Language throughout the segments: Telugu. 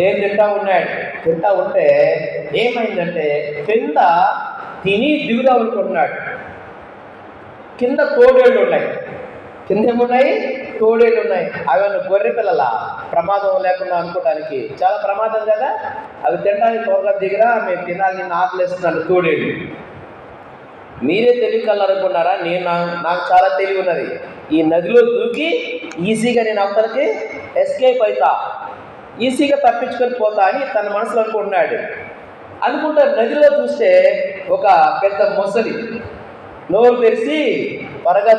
ఏం తింటా ఉన్నాడు? తింటా ఉంటే ఏమైందంటే కింద తిని దిగుదా అనుకుంటున్నాడు కింద తోడేళ్ళు ఉన్నాయి. కింద ఏమున్నాయి? తోడేళ్ళు ఉన్నాయి. అవి గొర్రె పిల్లల? ప్రమాదం లేకుండా అనుకోవడానికి. చాలా ప్రమాదం కదా? అవి తినడానికి త్వరగా దిగిరా మేము తినాలి నేను తోడేళ్ళు. మీరే తెలివి నేను నా- నాకు చాలా తెలివి ఉన్నది. ఈ నదిలో దూకి ఈజీగా నేను అవతలకి ఎస్కేప్ అవుతా ఈజీగా తప్పించుకొని పోతా అని తన మనసులో అనుకుంటున్నాడు. అనుకుంటే నదిలో చూస్తే ఒక పెద్ద మొసలి. నోరు తెరిచి త్వరగా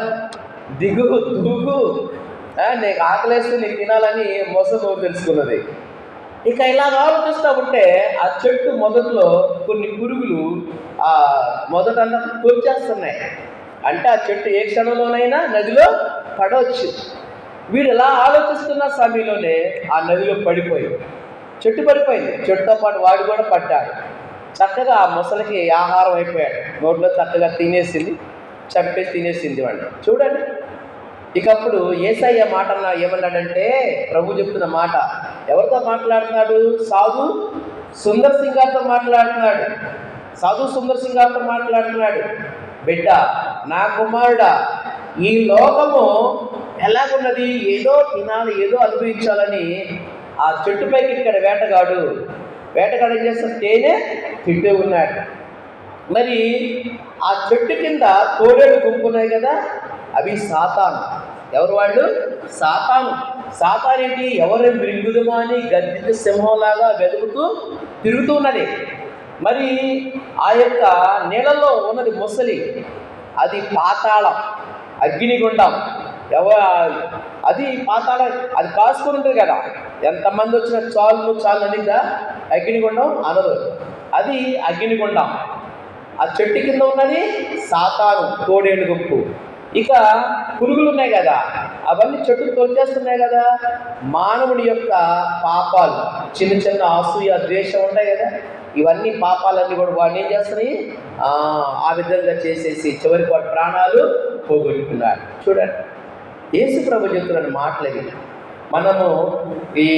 దిగు దూకు నీకు ఆకలేస్తే నీకు తినాలని మొసలి నోరు తెలుసుకున్నది. ఇక ఇలా ఆలోచిస్తూ ఉంటే ఆ చెట్టు మొదట్లో కొన్ని పురుగులు ఆ మొదటంతా తొలిచేస్తున్నాయి. అంటే ఆ చెట్టు ఏ క్షణంలోనైనా నదిలో పడవచ్చు. వీడు ఎలా ఆలోచిస్తున్న సమయంలోనే ఆ నదిలో పడిపోయి చెట్టు పడిపోయింది. చెట్టుతో పాటు వాడు కూడా పడ్డాడు. చక్కగా ఆ ముసలికి ఆహారం అయిపోయాడు. నోట్లో చక్కగా తినేసింది. చంపేసి తినేసింది వాడిని. చూడండి. ఇకప్పుడు ఏసయ్య మాట ఏమన్నాడంటే ప్రభు చెప్తున్న మాట. ఎవరితో మాట్లాడుతున్నాడు? సాధు సుందర్ సింగ్ గారితో మాట్లాడుతున్నాడు. సాధు సుందర్ సింగ్ గారితో మాట్లాడుతున్నాడు. బిడ్డ నా కుమారుడా ఈ లోకము ఎలాగున్నది? ఏదో తినాలి ఏదో అనుభవించాలని ఆ చెట్టుపైకి ఇక్కడ వేటగాడు వేటగాడు ఏం చేస్తా తేనె తింటూ ఉన్నాడు. మరి ఆ చెట్టు కింద తోడేడు గుంపున్నాయి కదా అవి సాతాను. ఎవరు వాళ్ళు? సాతాను. సాతాన్ ఏంటి? ఎవరు మృంగుదమా అని గద్దె సింహంలాగా వెతుకుతూ తిరుగుతూ ఉన్నది. మరి ఆ యొక్క నీళ్ళలో ఉన్నది ముసలి అది పాతాళం అగ్నిగుండం. ఎవ అది పాతాళ అది కాసుకొని ఉంటుంది కదా. ఎంతమంది వచ్చిన చాలు చాలు అనిందా? అగ్నిగుండం అనదు. అది అగ్నిగుండం. ఆ చెట్టు కింద ఉన్నది సాతాను తోడేడు గుంపు ఇక పురుగులు ఉన్నాయి కదా. అవన్నీ చెట్టు తొలిచేస్తున్నాయి కదా. మానవుడి యొక్క పాపాలు చిన్న చిన్న అసూయ ద్వేషం ఉంటాయి కదా. ఇవన్నీ పాపాలన్నీ కూడా వాడిని ఏం చేస్తున్నాయి ఆ, విధంగా చేసేసి చివరికి వాడి ప్రాణాలు పోగొట్టుకున్నాడు. చూడండి. యేసు ప్రభు చెప్తున్న మాటలు మనము ఈ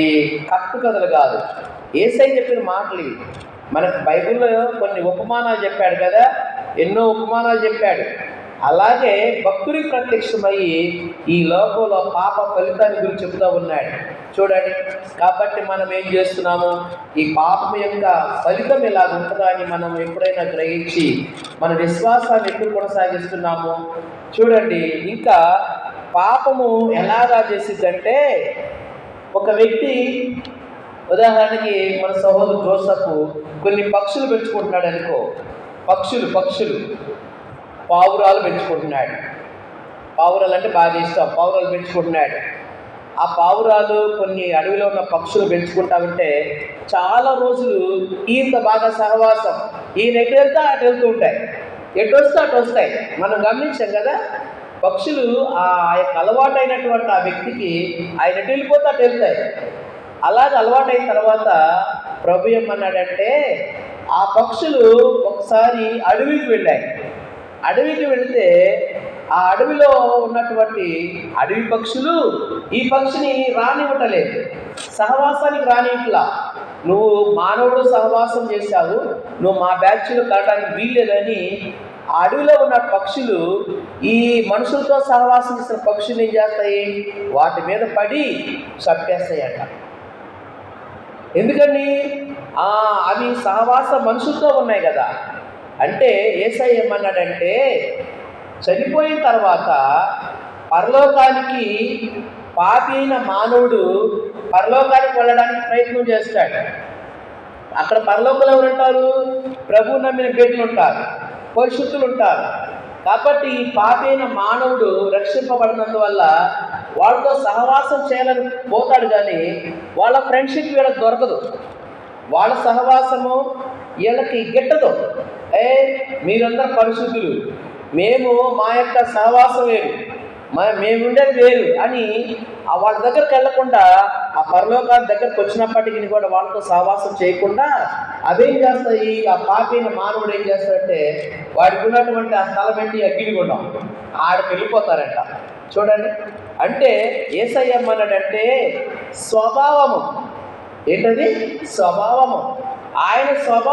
కట్టు కథలు కాదు. ఏసై చెప్పిన మాటలు ఇవి. మనకు బైబిల్లో కొన్ని ఉపమానాలు చెప్పాడు కదా ఎన్నో ఉపమానాలు చెప్పాడు. అలాగే భక్తుడికి ప్రత్యక్షమయ్యి ఈ లోకంలో పాప ఫలితాన్ని గురించి చెబుతూ ఉన్నాడు. చూడండి కాబట్టి మనం ఏం చేస్తున్నాము? ఈ పాపం యొక్క ఫలితం ఎలా ఉంటుందా అని మనం ఎప్పుడైనా గ్రహించి మన విశ్వాసాన్ని ఎప్పుడు కొనసాగిస్తున్నాము? చూడండి ఇంకా పాపము ఎలాగా చేసిద్దంటే ఒక వ్యక్తి ఉదాహరణకి మన సహోదరు జోసఫ్ కొన్ని పక్షులు పెంచుకుంటున్నాడు అనుకో. పక్షులు పక్షులు. పావురాలు పెంచుకుంటున్నాడు. పావురాలు అంటే బాగా ఇష్టం. పావురాలు పెంచుకుంటున్నాడు. ఆ పావురాలు కొన్ని అడవిలో ఉన్న పక్షులు పెంచుకుంటా ఉంటే చాలా రోజులు ఈయనతో బాగా సహవాసం. ఈయన ఎటు వెళ్తే అటు వెళ్తూ ఉంటాయి. ఎటు వస్తే అటు వస్తాయి. మనం గమనించాం కదా పక్షులు ఆ యొక్క అలవాటైనటువంటి ఆ వ్యక్తికి ఆయన ఎటు వెళ్ళిపోతే అటు వెళ్తాయి. అలాగే అలవాటైన తర్వాత ప్రభు ఏమన్నాడంటే ఆ పక్షులు ఒకసారి అడవికి వెళ్ళాయి. అడవికి వెళితే ఆ అడవిలో ఉన్నటువంటి అడవి పక్షులు ఈ పక్షిని రానివ్వటలేదు. సహవాసానికి రానిట్లా నువ్వు మానవుడు సహవాసం చేశావు నువ్వు మా బ్యాచ్లో కలటానికి వీల్లేదని ఆ అడవిలో ఉన్న పక్షులు ఈ మనుషులతో సహవాసం చేసిన పక్షులు ఏం చేస్తాయి? వాటి మీద పడి చంపేస్తాయంట. ఎందుకని? అవి సహవాస మనుషులతో ఉన్నాయి కదా. అంటే ఏసై ఏమన్నాడంటే చనిపోయిన తర్వాత పరలోకానికి పాపి అయిన మానవుడు పరలోకానికి వెళ్ళడానికి ప్రయత్నం చేస్తాడు. అక్కడ పరలోకంలో ఎవరుంటారు ప్రభు నమ్మిన బిడ్డలు ఉంటారు. పరిశుద్ధులు ఉంటారు కాబట్టి ఈ పాపైన మానవుడు రక్షింపబడినందువల్ల వాళ్ళతో సహవాసం చేయాలని పోతాడు కానీ వాళ్ళ ఫ్రెండ్షిప్ వీళ్ళకి దొరకదు. వాళ్ళ సహవాసము వీళ్ళకి గిట్టదు. ఏ మీరందరూ పరిశుద్ధులు. మేము మా యొక్క సహవాసం ఏమి మేము ఉండేది వేరు. అని ఆ వాళ్ళ దగ్గరికి వెళ్ళకుండా ఆ పరలోకాల దగ్గరకు వచ్చినప్పటికీ కూడా వాళ్ళతో సహవాసం చేయకుండా అవేం చేస్తాయి? ఆ పాపైన మానవుడు ఏం చేస్తాడంటే వాడికి ఉన్నటువంటి ఆ స్థలం ఏంటి అగ్గినిగుండం ఆడికి వెళ్ళిపోతారంట. చూడండి. అంటే ఏసయ్యమ్మన్నాడంటే స్వభావము. ఏంటది? స్వభావము. ఆయన స్వభావం